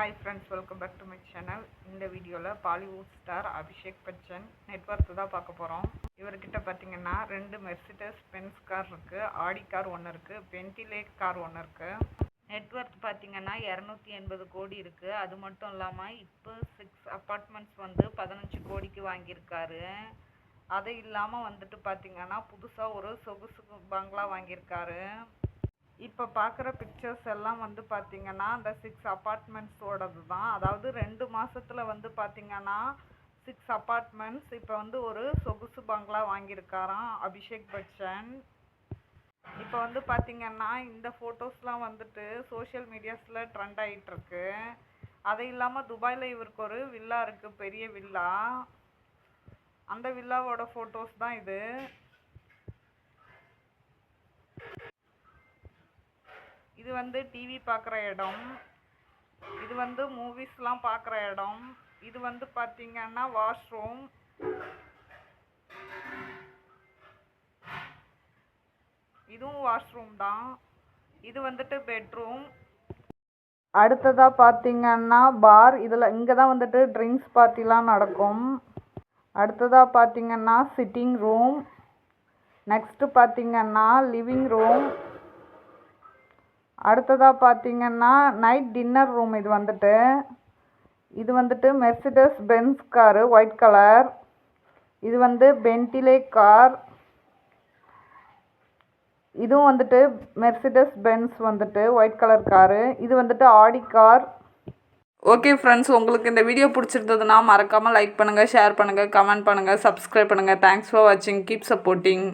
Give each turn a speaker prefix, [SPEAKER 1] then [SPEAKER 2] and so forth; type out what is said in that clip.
[SPEAKER 1] Hi friends welcome back to my channel இந்த வீடியோவில் Bollywood star Abhishek Bachchan net worth தான் பார்க்க போகிறோம் இவர்கிட்ட பார்த்தீங்கன்னா ரெண்டு மெர்சிடஸ் பென்ஸ் கார் இருக்குது ஆடி கார் ஒன்று இருக்குது பென்டிலே கார் ஒன்று இருக்குது நெட்ஒர்க் பார்த்தீங்கன்னா இரநூத்தி எண்பது கோடி இருக்குது அது மட்டும் இல்லாமல் இப்போ சிக்ஸ் அப்பார்ட்மெண்ட்ஸ் வந்து பதினஞ்சு கோடிக்கு வாங்கியிருக்காரு. அது இல்லாமல் வந்துட்டு பார்த்தீங்கன்னா புதுசாக ஒரு சொகுசு பங்களா வாங்கியிருக்காரு. இப்போ பார்க்குற பிக்சர்ஸ் எல்லாம் வந்து பார்த்தீங்கன்னா அந்த சிக்ஸ் அப்பார்ட்மெண்ட்ஸோடது தான் அதாவது ரெண்டு மாதத்தில் வந்து பார்த்தீங்கன்னா சிக்ஸ் அப்பார்ட்மெண்ட்ஸ் இப்போ வந்து ஒரு சொகுசு பங்களா வாங்கியிருக்காராம் அபிஷேக் பச்சன். இப்போ வந்து பார்த்தீங்கன்னா இந்த ஃபோட்டோஸ்லாம் வந்துட்டு சோஷியல் மீடியாஸில் ட்ரெண்ட் ஆகிட்டுருக்கு அது இல்லாமல் துபாயில் இவருக்கு ஒரு வில்லா இருக்குது பெரிய வில்லா அந்த வில்லாவோட ஃபோட்டோஸ் தான் இது. இது வந்து டிவி பார்க்குற இடம். இது வந்து மூவிஸ்லாம் பார்க்குற இடம். இது வந்து பார்த்தீங்கன்னா வாஷ்ரூம் இதுவும் வாஷ்ரூம் தான். இது வந்துட்டு பெட்ரூம் அடுத்ததாக பார்த்தீங்கன்னா பார் இதில் இங்கே தான் வந்துட்டு ட்ரிங்க்ஸ் பார்ட்டிலாம் நடக்கும். அடுத்ததாக பார்த்தீங்கன்னா சிட்டிங் ரூம் நெக்ஸ்ட்டு பார்த்தீங்கன்னா லிவிங் ரூம் அடுத்ததாக பார்த்தீங்கன்னா நைட் டின்னர் ரூம் இது வந்துட்டு. இது வந்துட்டு Mercedes Benz car white colour இது வந்து பென்டிலே கார் இதுவும் வந்துட்டு மெர்சிடஸ் பென்ஸ் வந்துட்டு ஒயிட் கலர் காரு இது வந்துட்டு ஆடி கார் ஓகே ஃப்ரெண்ட்ஸ் உங்களுக்கு இந்த வீடியோ பிடிச்சிருந்ததுன்னா மறக்காமல் லைக் பண்ணுங்கள் ஷேர் பண்ணுங்கள் கமெண்ட் பண்ணுங்கள் சப்ஸ்கிரைப் பண்ணுங்கள் தேங்க்ஸ் ஃபார் வாட்சிங் கீப் சப்போர்ட்டிங்